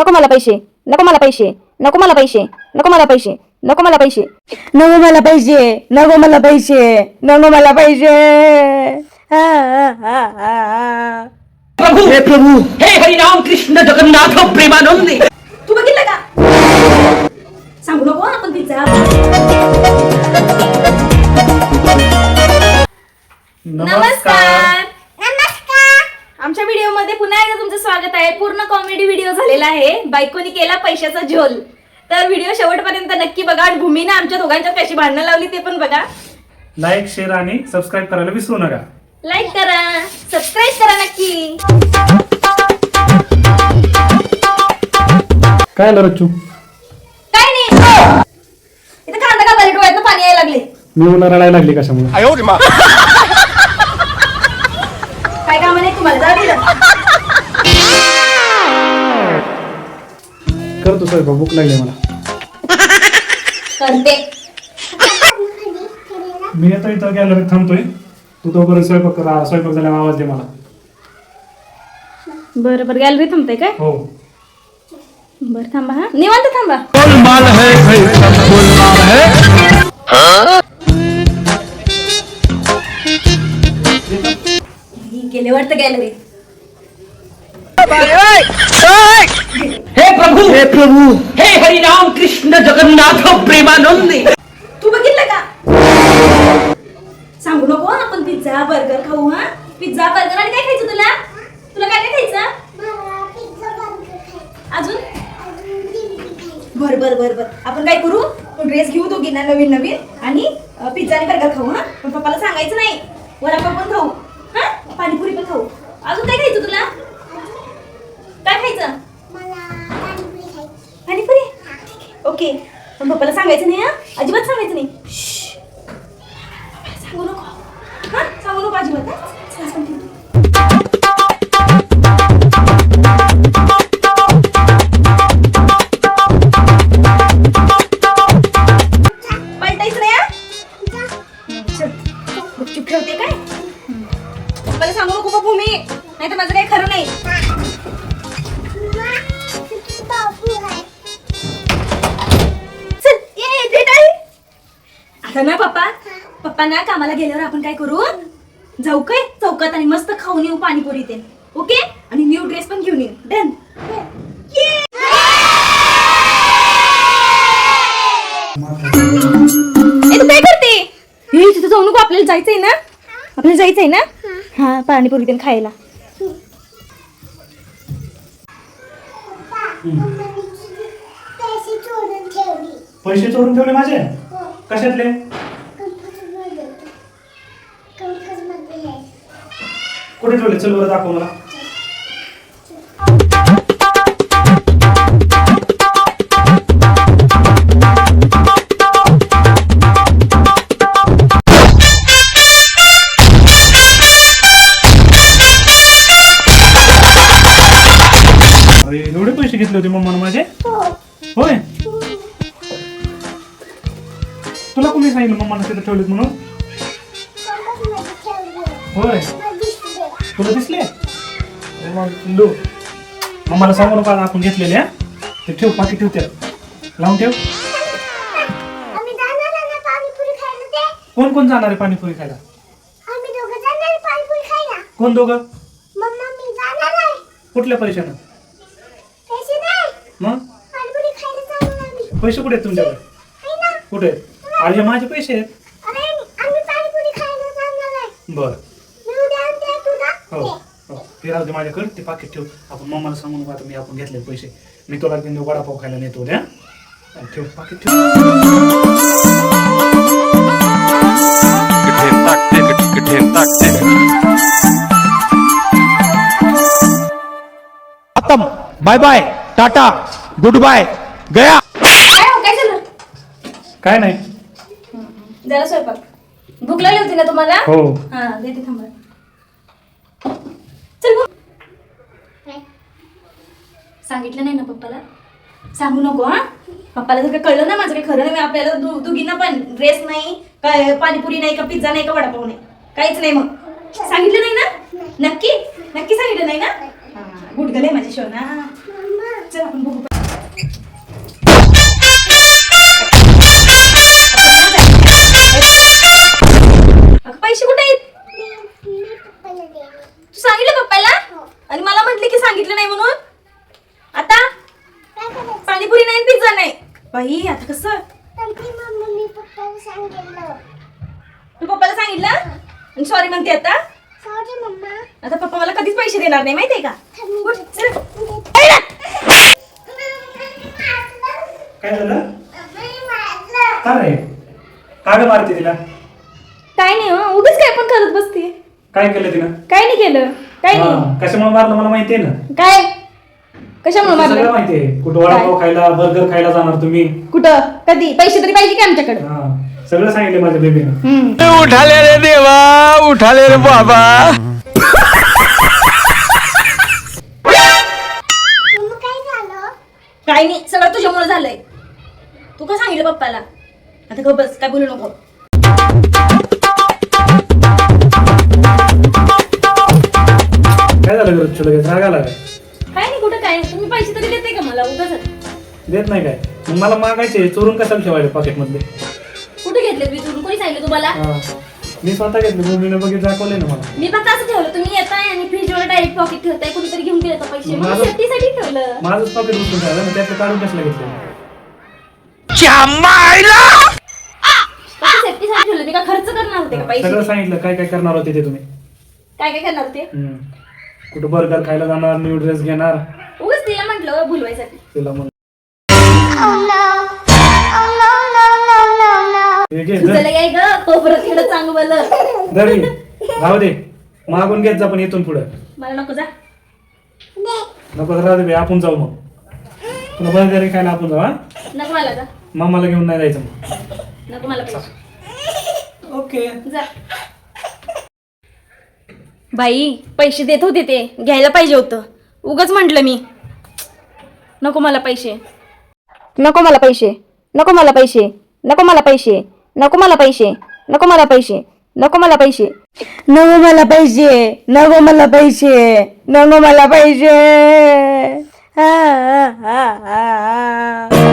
नको मला पैसे नको मला पैसे नको मला पैसे नको मला पैसे नको मला पैसे. नको मला पैसे नको मला पैसे नको मला पैसे. हा, हा, हा, हा, हा. प्रभु हे प्रभु. हे हरिनाम कृष्ण जगन्नाथ पूर्ण कॉमेडी व्हिडिओ झालेला आहे. बायकोनी केला पैशाचा झोल. तर व्हिडिओ शेवटपर्यंत नक्की बघा आणि भूमीने आमच्या दोघांच्या कशी भांडणं लावली ते पण बघा. लाईक शेअर आणि सबस्क्राईब करायला विसरू नका. लाईक करा सबस्क्राईब करा नक्की. काय आलं रच्चू? काय नाही. इथं कांदा का बरे? डोळ्यात पाणी यायला लागले. मी मला रडायला लागली कशामुळे? काय काम नाही तुम्हाला? करतो स्वयंपाक भूक लागली मला. करते. मी येतो इथं गॅलरीत थांबतोय. तू तोपर्यंत स्वयंपाक करा स्वयंपाक झाल्यावर आवाज दे मला. बरं बरं गॅलरी थांबते काय? हो. बरं थांबा हा. निवांत थांबा. ही गेले वाटतं गॅलरी हे प्रभु! हे प्रभु! हे हरिनाम कृष्ण जगन्नाथ प्रेमानंद! तू बघितलं का? सांगू नको हं, आपण पिझ्झा बर्गर खाऊ हा. पिझ्झा बर्गर आणि काय खायचं तुला? तुला काय काय खायचं? अजून? बर बर बर बर. आपण काय करू? ड्रेस घेऊ दोघींना नवीन नवीन आणि अं, पिझ्झा आणि बर्गर खाऊ हा. पण पप्पाला सांगायचं नाही. वडापाव पण खाऊ हा. पाणीपुरी पण खाऊ. अजून काय खायचं तुला? ओके. पण पप्पाला सांगायचं नाही हा? अजिबात सांगायचं नाही. सांगू नको. हां? सांगू नको अजिबात नाही ठेवते काय? मला सांगू नको बाबू मी. नाही तर माझं काही खरं नाही. आता ना पप्पा? पप्पा ना कामाला गेल्यावर आपण काय करू? जाऊ काय चौकात आणि मस्त खाऊन येऊ पाणीपुरी ते. ओके? आणि न्यू ड्रेस पण घेऊन येऊ डन काय करते? हे तिथं जाऊ नको आपल्याला जायचंय ना? आपल्याला जायचंय ना? हा पाणीपुरी ते खायला. पैसे चोरून ठेवले माझे? कशातले? कुठे ठेवले? चल बरं दाखव मला. अरे एवढे पैसे घेतले होते मम्मा तुला कोणी सांगितलं मम्मानं तिथं ठेवलेत म्हणून? होय. तुला दिसले? अरे मग लो मम्माला सांगू नका आपण घेतलेले हा? ते ठेव पाठी ठेव त्यात. लावून ठेव. कोण कोण जाणार आहे पाणीपुरी खायला? कोण दोघं? कुठल्या पैशानं मग? पैसे कुठे आहेत तुमच्याकडे? कुठे? आहेत? अरे माझे पैसे? आहेत अरे आम्ही पाणीपुरी खायला जाणार आहे. बर. हो हो. ते राहू दे माझ्याकडे ते पाकिट ठेव. आपण मम्माला सांगू नका आता मी आपण घेतले पैसे. मी तुला तीन वडापाव खायला नेतो उद्या आणि ठेव पाकिट ठेव. खत्म. Bye bye tata good bye गया. काय हो काय झालं? काय नाही. झालं स्वयंपाक. भूक लागली होती ना तुम्हाला? हो. हा देते थांबा. चल. सांगितलं नाही ना पप्पाला? सांगू नको हा? पप्पाला जर का कळलं ना माझं काही खरं नाही आपल्याला दु- दोघींना पण ड्रेस नाही काय पाणीपुरी नाही का पिझ्झा नाही का वडापाव नाही. काहीच नाही मग. सांगितलं नाही ना? नक्की? नक्की सांगितलं नाही ना? गुडगले माझी शोना. चल आपण बघू आता? पाणीपुरी नाही पिझ्झा नाही. बाई आता कसं? तुमची मम्मी मी पप्पाला सांगितलं. तू पप्पाला सांगितलं? आणि सॉरी म्हणते आता. Sorry mama. आता पप्पा मला कधीच पैसे देणार नाही माहितीये का? उठ, चल. काय झालं? का रे? मारते तिला. काय नाही हो. उगीच काय पण करत बसते काय केलं तिनं? काय नाही केलं. काय नाही. कशामुळे मारलं मला माहितीये ना? काय? कशामुळे सगळं मारलं माहितीये कुठं वडापाव खायला बर्गर खायला जाणार तुम्ही? कुठं? कधी? पैसे तरी पाहिजे की आमच्याकडे? हा. सगळं सांगितलं माझ्या बेबीनं उठाले रे देवा उठाले रे बाबा. मम्मा काय झालं? काय नाही सगळं तुझ्यामुळे झालंय. तू का सांगितलं पप्पाला? आता गप बस काय बोलू नको. काय झालं गरज तुला लगेच राग आला काय कुठं काय. तुम्ही पैसे तरी देते का मला उगाच देत नाही काय. मग मला मागायचे चोरून कशाला ठेवायचे पॉकेट मधले कुठे घेतले मी तुम्ही कोणी सांगितलं तुम्हाला? हा. मी स्वतः घेतले मम्मीने बघित दाखवले ना मला. मी फक्त असं ठेवलं. तुम्ही येताय आणि फ्रीजवर डायरेक्ट पॉकेट ठेवताय कुणीतरी घेऊन गेलं होतं पैसे. मग सेफ्टीसाठी ठेवलं. माझंच पॉकेट उचलून ठेवलं मी त्यातलं काढून कशाला घेतलं? फक्त सेफ्टीसाठी ठेवलं? मी का खर्च करणार होते का पैसे? सगळं सांगितलं काय काय करणार होते ते तुम्ही? काय काय करणार होते? हम्म. कुठं बर्गर खायला जाणार न्यू ड्रेस घेणार? उगाच तिला म्हटलं भुलवायसाठी तिला हे घे धर. ग चांगलं धर हे. राहू दे. मागून घेत जा पण इथून पुढं. मला नको जा. नको तर राहू दे बे, आपण जाऊ मग. तुला बर्गर खायला आपण जाऊ हा? नको मला जा. मामाला घेऊन नाही जायचं मग. नको मला ओके. जा. बाई पैसे देत होते ते घ्यायला पाहिजे होतं उगाच म्हटलं मी नको मला पैसे नको मला पैसे नको मला पैसे नको मला पैसे नको मला पैसे नको मला पैसे नको मला पैसे नको मला पैसे नको मला पैसे नको मला पैसे आ, आ, आ, आ, आ.